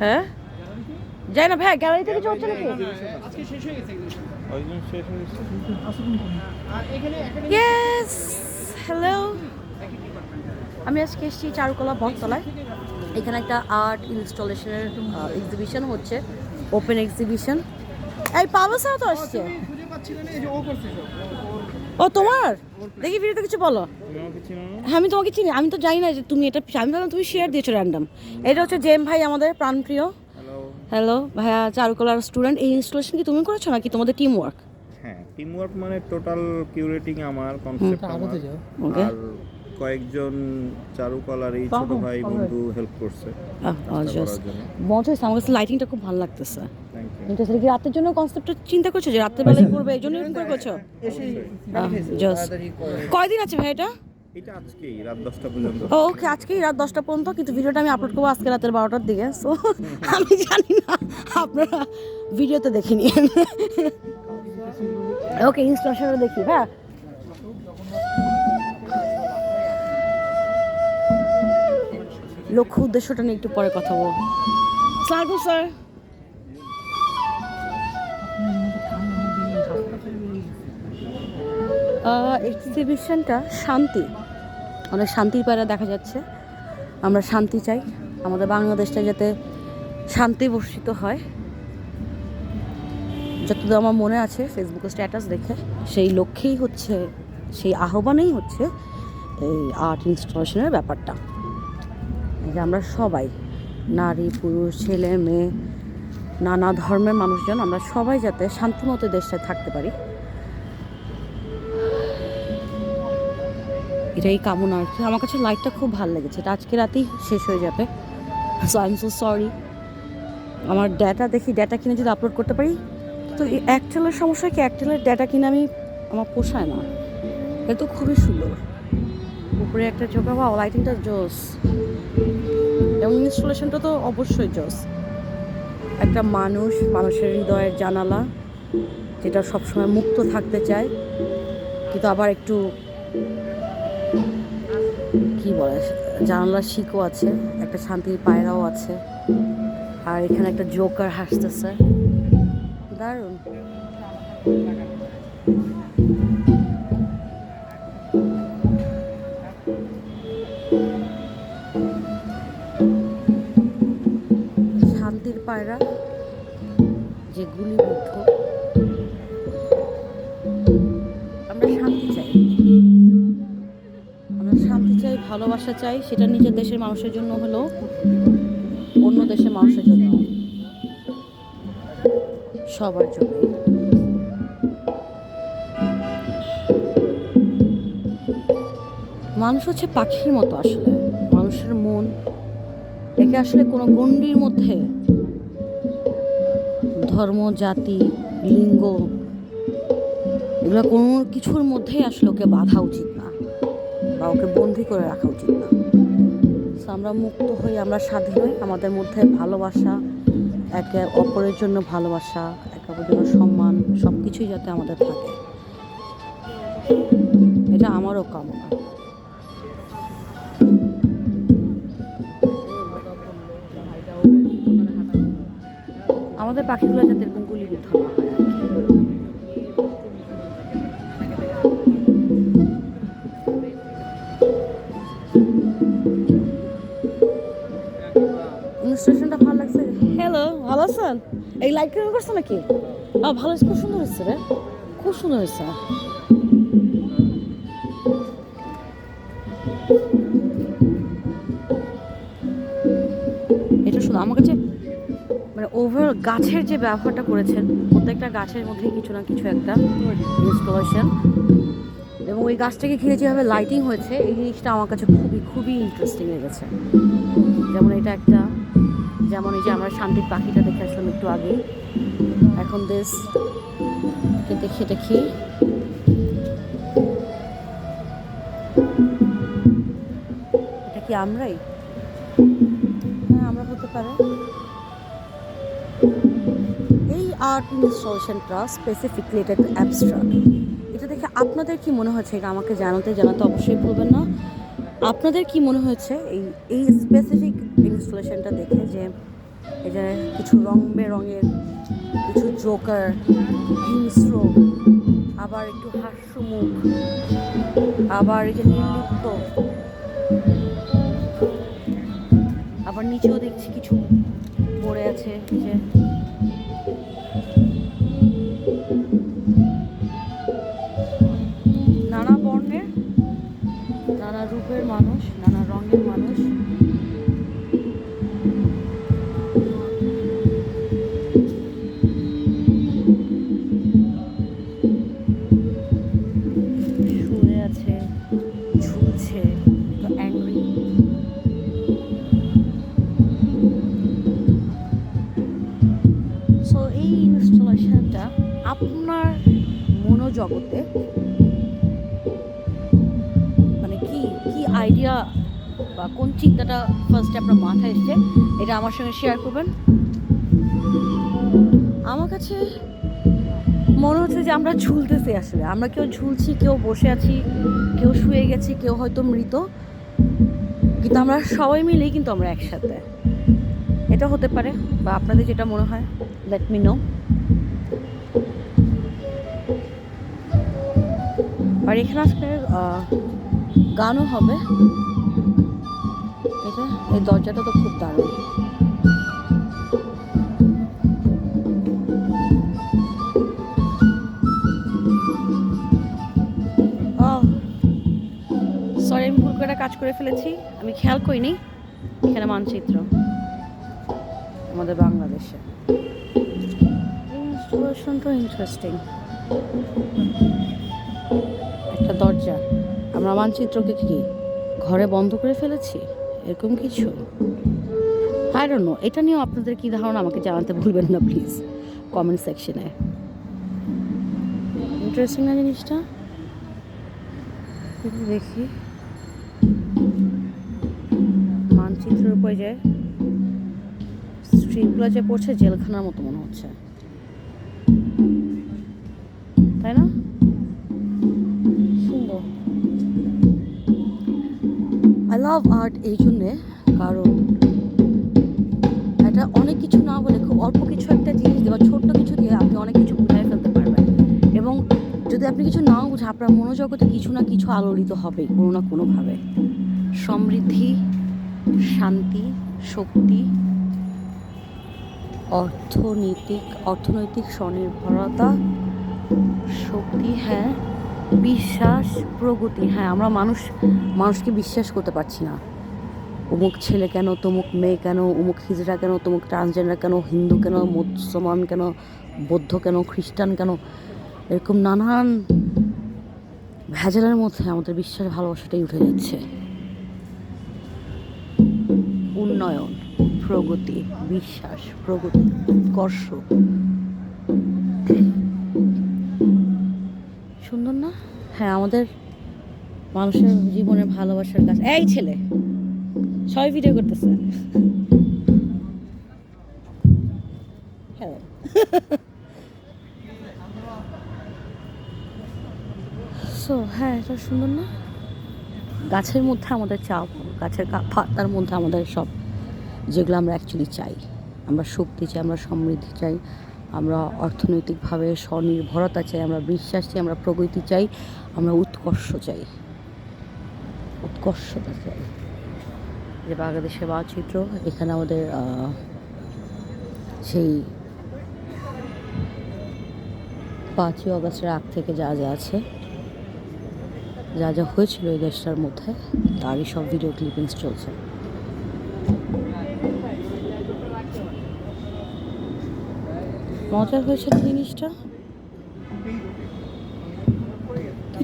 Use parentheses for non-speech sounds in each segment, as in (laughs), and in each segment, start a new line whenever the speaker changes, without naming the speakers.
হ্যাঁ? যাই না ভাই গ্যালারিতে কিছু হচ্ছে নাকি?
আজকে শেষ হয়ে গেছে এক্সিবিশন
ওইদিন শেষ
আর এখানে এখানে
ইয়েস হ্যালো আমি আজকে এসেছি চারুকলা বটতলায়। এখানে একটা আর্ট ইনস্টলেশনের এক্সিবিশন হচ্ছে। ওপেন এক্সিবিশন এই পাবো স্যার তো আসছে।
খুঁজে পাচ্ছিলে এই যে ও করছে সব।
ও তোমার? দেখি ভিডিওতে কিছু বলো। হ্যাঁ আমি তোমাকে চিনি আমি তো জানি না যে তুমি এটা আমি ভাবলাম তুমি শেয়ার দিয়েছ র্যান্ডাম এটা হচ্ছে জেম ভাই আমাদের প্রাণপ্রিয়।
হ্যালো
হ্যালো ভাইয়া চারুকলার স্টুডেন্ট এই ইনস্টলেশন কি তুমি করেছ নাকি তোমাদের টিম ওয়ার্ক
হ্যাঁ টিম ওয়ার্ক মানে টোটাল কিউরেটিং আমার কনসেপ্ট আমার। আর কয়েকজন চারুকলার এই ছোট ভাই বন্ধু হেল্প করছে।
জাস্ট মজা হয়েছে আমার কাছে লাইটিংটা খুব ভালো লাগতেছে। ইন্টারেস্ট কি রাতের জন্য কনসেপ্টটা চিন্তা করছ যে রাতের বেলায় করবে? এই জন্য করে করছ? কয়দিন আছে ভাই এটা? ওকে আজকেই রাত দশটা পর্যন্ত কিন্তু ভিডিওটা আমি আপলোড করব আজকে রাতের বারোটার দিকে সো (laughs) আমি জানি না আপনারা ভিডিওতে দেখে নিন ওকে ইনস্টলেশনটা দেখি হ্যাঁ। লক্ষ্য উদ্দেশ্যটা নিয়ে একটু পরে কথা বলব। স্যার। এক্সিবিশনটা শান্তি। অনেক শান্তির পায়রা দেখা যাচ্ছে। আমরা শান্তি চাই। আমাদের বাংলাদেশটা যাতে শান্তি বর্ষিত হয়। যতদূর আমার মনে আছে ফেসবুকে স্ট্যাটাস দেখে, সেই লক্ষ্যেই হচ্ছে, সেই আহ্বানেই হচ্ছে এই আর্ট ইনস্টলেশনের ব্যাপারটা। যে আমরা সবাই, নারী, পুরুষ, ছেলে, মেয়ে, নানা ধর্মের মানুষজন, আমরা সবাই যাতে শান্তিমতো দেশটা থাকতে পারি। এটাই কামনা আর কি। আমার কাছে লাইটটা খুব ভালো লেগেছে। এটা আজকে রাতেই শেষ হয়ে যাবে। So I am so sorry আমার ডেটা দেখি ডেটা কিনে যদি আপলোড করতে পারি, তো এই একটেলের সমস্যা কি? একটেলের ডেটা কিনে আমি, আমার পোষায় না। এটা তো খুবই সুন্দর। উপরে একটা চোখা বা লাইটিংটা জোস। এবং ইনস্টলেশনটা তো অবশ্যই জোস। একটা মানুষ, মানুষের হৃদয়ের জানালা, যেটা সবসময় মুক্ত থাকতে চায়, কিন্তু আবার একটু কি বলে জানালার শিকও আছে, একটা শান্তির পায়রাও আছে, আর এখানে একটা জোকার হাসতেছে। দারুণ। শান্তির পায়রা, যে গুলিবিদ্ধ। ভালোবাসা চাই, সেটা নিজের দেশের মানুষের জন্য হলো অন্য দেশের মানুষের জন্য। সবার জন্য। মানুষ হচ্ছে পাখির মতো আসলে। মানুষের মন একে আসলে কোনো গণ্ডির মধ্যে। ধর্ম, জাতি, লিঙ্গ, এগুলো কোনো কিছুর মধ্যেই আসলে ওকে বাধা উচিত। বা ওকে বন্দি করে রাখা উচিত না। So, আমরা মুক্ত হই আমরা স্বাধীন হই। আমাদের মধ্যে ভালোবাসা একে অপরের জন্য ভালোবাসা একে অপরের জন্য সম্মান সব কিছুই যাতে আমাদের থাকে। এটা আমারও কামনা। আমাদের পাখিগুলো যাতে এরকম গুলিবিদ্ধ না এই লাইট কেন করছ নাকি? ভালো, খুব সুন্দর হয়েছে রে। খুব সুন্দর হয়েছে। এটা শুনো, আমার কাছে মানে ওভারঅল গাছের যে ব্যবহারটা করেছেন, প্রত্যেকটা গাছের মধ্যে কিছু না কিছু একটা ইনস্টলেশন এবং ওই গাছটাকে ঘিরে যেভাবে লাইটিং হয়েছে, এই জিনিসটা আমার কাছে খুবই খুবই ইন্টারেস্টিং লেগেছে। যেমন এটা একটা যেমন এই যে আমরা শান্তির পাখিটা দেখে আসলাম একটু আগে এখন দেশ দেখে দেখি। এটা কি আমরাই? হ্যাঁ আমরা হতে পারে। এই আর্ট ইনস্টলেশনটা স্পেসিফিকলি এটা একটু অ্যাবস্ট্রাক্ট এটা দেখে আপনাদের কি মনে হয়েছে? এটা আমাকে জানাতে জানাতে অবশ্যই ভুলবেন না। আপনাদের কি মনে হয়েছে এই এই স্পেসিফিক ইনস্টলেশনটা দেখে যে এটা কিছু রং বেরঙের, কিছু জোকার, হিংস্র, আবার একটু হাস্যমুখ, আবার এটা নির্লিপ্ত। আবার নিচেও দেখছি কিছু পড়ে আছে যে বা কোন চিন্তাটা ফার্স্টে আপনার মাথায় এসছে এটা আমার সঙ্গে শেয়ার করবেন? আমার কাছে মনে হচ্ছে যে আমরা ঝুলতেছি আসলে। আমরা কেউ ঝুলছি কেউ বসে আছি কেউ শুয়ে গেছি কেউ হয়তো মৃত। কিন্তু আমরা সবাই মিলেই কিন্তু আমরা একসাথে। এটা হতে পারে বা আপনাদের যেটা মনে হয় লেট মি নো আর এখানে আহ, গানও হবে। এটা এই দরজাটা তো খুব দারুণ। সরি আমি ভুল করে কাজ করে ফেলেছি। আমি খেয়াল করিনি, এখানে মানচিত্র, আমাদের বাংলাদেশে। ইন্টারেস্টিং একটা দরজা। আমরা মানচিত্রকে কি, ঘরে বন্ধ করে ফেলেছি? এরকম কিছু? আই ডোন্ট নো এটা নিয়েও আপনাদের কী ধারণা? আমাকে জানাতে ভুলবেন না প্লিজ কমেন্ট সেকশনে ইন্টারেস্টিং না জিনিসটা? দেখি। মানচিত্রের উপরে যে স্ট্রিটগুলো যে পড়ছে, জেলখানার মতো মনে হচ্ছে। লাভ আর্ট এই জন্যে কারণ এটা অনেক কিছু না বলে খুব অল্প কিছু একটা জিনিস বা ছোট্ট কিছু দিয়ে আপনি অনেক কিছু বুঝাই ফেলতে পারবেন। এবং যদি আপনি কিছু নাও বুঝে আপনার মনোজগতে কিছু না কিছু আলোড়িত হবে কোনো না কোনোভাবে। সমৃদ্ধি, শান্তি, শক্তি, অর্থনৈতিক অর্থনৈতিক স্বনির্ভরতা, শক্তি হ্যাঁ বিশ্বাস প্রগতি। হ্যাঁ আমরা মানুষ, মানুষকে বিশ্বাস করতে পারছি না। অমুক ছেলে কেন, তমুক মেয়ে কেন, অমুক হিজড়া কেন, তমুক ট্রান্সজেন্ডার কেন, হিন্দু কেন, মুসলমান কেন, বৌদ্ধ কেন, খ্রিস্টান কেন, এরকম নানান ভেজালের মধ্যে আমাদের বিশ্বাস, ভালোবাসাটাই উঠে যাচ্ছে। উন্নয়ন, প্রগতি, বিশ্বাস, প্রগতি উৎকর্ষ হ্যাঁ আমাদের মানুষের জীবনের ভালোবাসার কাছে এই ছেলে, সবাই ভিডিও করতেছে। সো হ্যাঁ এটা সুন্দর না? গাছের মধ্যে আমাদের চাপ, গাছের পাতার মধ্যে আমাদের সব, যেগুলো আমরা অ্যাকচুয়ালি চাই। আমরা শক্তি চাই, আমরা সমৃদ্ধি চাই। আমরা অর্থনৈতিকভাবে স্বনির্ভরতা চাই, আমরা বিশ্বাস চাই, আমরা প্রগতি চাই, আমরা উৎকর্ষ চাই। উৎকর্ষতা চাই। যে বাংলাদেশের মানচিত্র, এখানে আমাদের সেই পাঁচই অগস্টের আগ থেকে যা যা আছে, যা যা হয়েছিল এই দেশটার মধ্যে, তারই সব ভিডিও ক্লিপিংস চলছে। মজার হয়েছে জিনিসটা?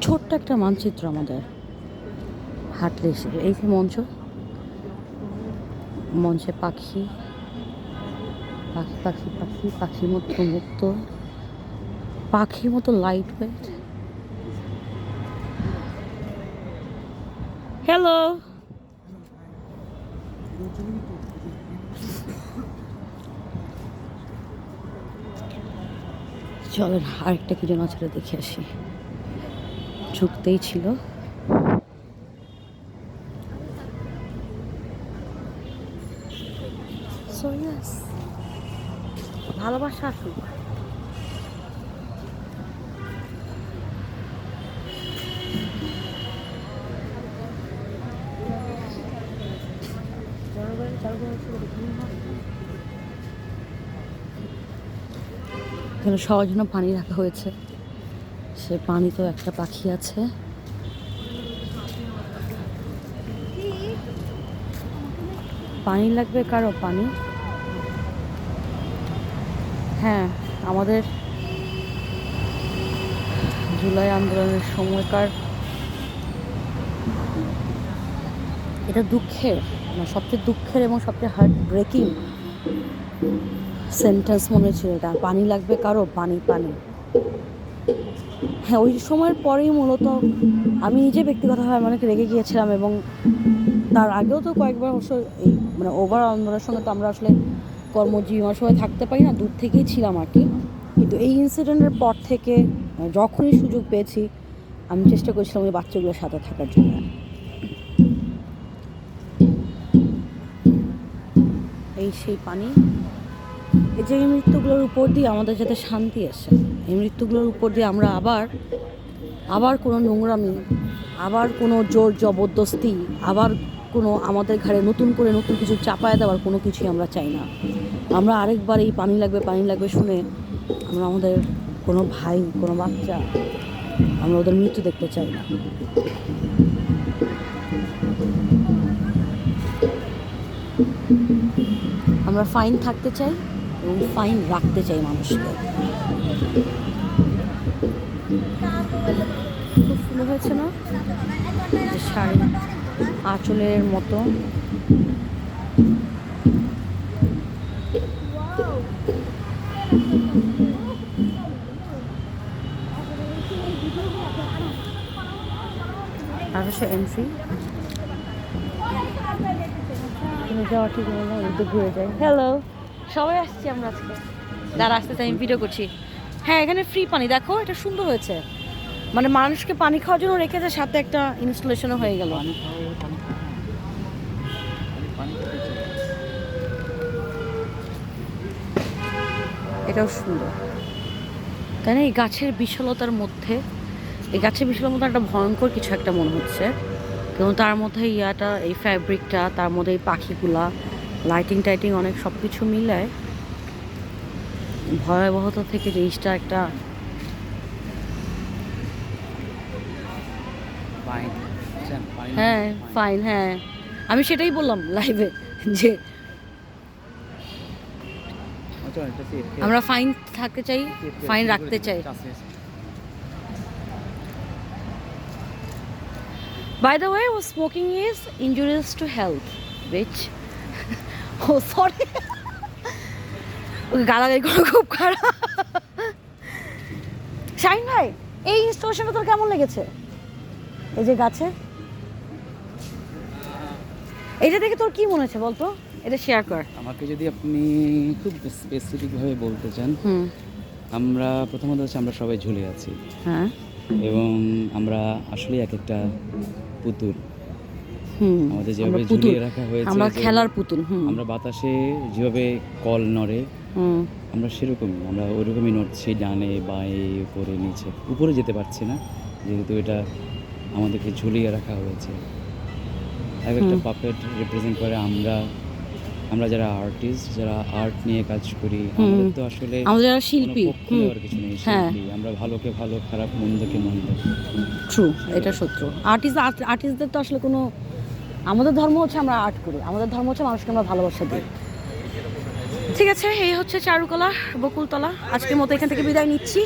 ছোট্ট একটা মানচিত্র আমাদের হাঁটলে এসে এই যে মঞ্চ। মঞ্চে পাখি। পাখি পাখি পাখি, পাখির মতো মুক্ত। পাখির মতো লাইট ওয়েট হ্যালো চলেন আরেকটা কি যেন আছে দেখে আসি। ঝুঁকতেই ছিল। ভালোবাসা আসুক। এখানে সবার জন্য পানি রাখা হয়েছে। সে পানি তো একটা পাখি আছে। পানি লাগবে কারও? পানি? হ্যাঁ আমাদের জুলাই আন্দোলনের সময়কার এটা দুঃখের না সবচেয়ে দুঃখের এবং সবচেয়ে হার্ট ব্রেকিং সেন্টেন্স মনে ছিল এটা। পানি লাগবে কারও? পানি পানি। হ্যাঁ ওই সময়ের পরেই মূলত আমি নিজে ব্যক্তিগতভাবে অনেক রেগে গিয়েছিলাম এবং তার আগেও তো কয়েকবার অবশ্য এই মানে ওভার আন্দোলনের সঙ্গে তো আমরা আসলে কর্মজীবী আমার সময় থাকতে পারি না, দূর থেকেই ছিলাম আর কি। কিন্তু এই ইনসিডেন্টের পর থেকে মানে যখনই সুযোগ পেয়েছি, আমি চেষ্টা করেছিলাম ওই বাচ্চাগুলোর সাথে থাকার জন্য। এই সেই পানি। যে এই মৃত্যুগুলোর উপর দিয়ে আমাদের যাতে শান্তি আসে, এই মৃত্যুগুলোর উপর দিয়ে আমরা আবার আবার কোনো নোংরামি, আবার কোনো জোর জবরদস্তি, আবার কোনো আমাদের ঘাড়ে নতুন করে নতুন কিছু চাপায় দেওয়ার কোনো কিছুই আমরা চাই না। আমরা আরেকবার এই পানি লাগবে পানি লাগবে শুনে আমরা আমাদের কোনো ভাই, কোনো বাচ্চা, আমরা ওদের মৃত্যু দেখতে চাই না। আমরা ফাইন থাকতে চাই। এবং ফাইন রাখতে চাই মানুষকে। খুব সুন্দর হয়েছে না? যে শাড়ি আঁচলের মতো। হচ্ছে এন্ট্রি যাওয়া ঠিক না ঘুরে যাই। হ্যালো সবাই আসছি আমরা আজকে। যারা আসতে চাই আমি ভিডিও করছি। হ্যাঁ এখানে ফ্রি পানি। দেখো এটা সুন্দর হয়েছে। মানে মানুষকে পানি খাওয়ার জন্য রেখেছে সাথে একটা ইনস্টলেশনও হয়ে গেল। এটাও সুন্দর। তাই না এই গাছের বিশালতার মধ্যে এই গাছের বিশালতার মধ্যে একটা ভয়ঙ্কর কিছু একটা মনে হচ্ছে। কিন্তু তার মধ্যে ইয়াটা এই ফ্যাব্রিকটা তার মধ্যে এই পাখিগুলা লাইটিং টাইটিং অনেক সব কিছু মিলায়। ভয়াবহতা থেকে জিনিসটা একটা হ্যাঁ ফাইন হ্যাঁ। আমি সেটাই বললাম লাইভে যে আমরা ফাইন থাকতে চাই ফাইন রাখতে চাই। By the way, smoking is injurious to health, bitch. Oh, sorry. ওকে গালাগালি করা খুব খারাপ। শাইন ভাই এই ইনস্টলেশনটা তোর কেমন লেগেছে? এই যে গাছে? এটা দেখে তোর কি মনে হচ্ছে বলতো? এটা শেয়ার কর।
আমাকে যদি আপনি খুব স্পেসিফিকভাবে বলতে চান আমরা প্রথমত হচ্ছে আমরা সবাই ঝুলে আছি।
হ্যাঁ।
এবং আমরা আসলে এক একটা পুতুল। আমাদের যেভাবে ঝুলিয়ে রাখা হয়েছে
আমরা খেলার পুতুল
আমরা বাতাসে যেভাবে কল নড়ে আমরা সেরকমই আমরা ওইরকমই নড়ছি ডানে বাঁয়ে উপরে নিচে। উপরে যেতে পারছি না যেহেতু এটা আমাদেরকে ঝুলিয়ে রাখা হয়েছে। এক একটা। পাপেট রিপ্রেজেন্ট করে আমরা আমরা যারা আর্টিস্ট যারা আর্ট নিয়ে কাজ করি আমাদের তো আসলে
আমাদের যারা শিল্পী
পক্ষ কিছু নেই
হ্যাঁ।
শিল্পী আমরা ভালোকে ভালো খারাপ মন্দকে মন্দ।
ট্রু এটা সত্য। আর্টিস্ট আর্টিস্টদের তো আসলে কোনো আমাদের ধর্ম হচ্ছে আমরা আর্ট করি আমাদের ধর্ম হচ্ছে মানুষকে আমরা ভালোবাসা দিই। ঠিক আছে এই হচ্ছে চারুকলা বকুলতলা। আজকের মতো এখান থেকে বিদায় নিচ্ছি।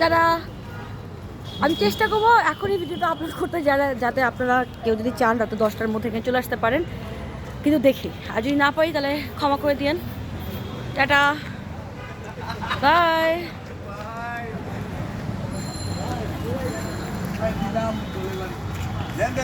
তারা আমি চেষ্টা করব এখনই ভিডিওটা আপলোড করতে যারা যাতে আপনারা কেউ যদি চান রাতে দশটার মধ্যে এখানে চলে আসতে পারেন। কিন্তু দেখি আর যদি না পাই তাহলে ক্ষমা করে দিয়েন। টাটা। বাই।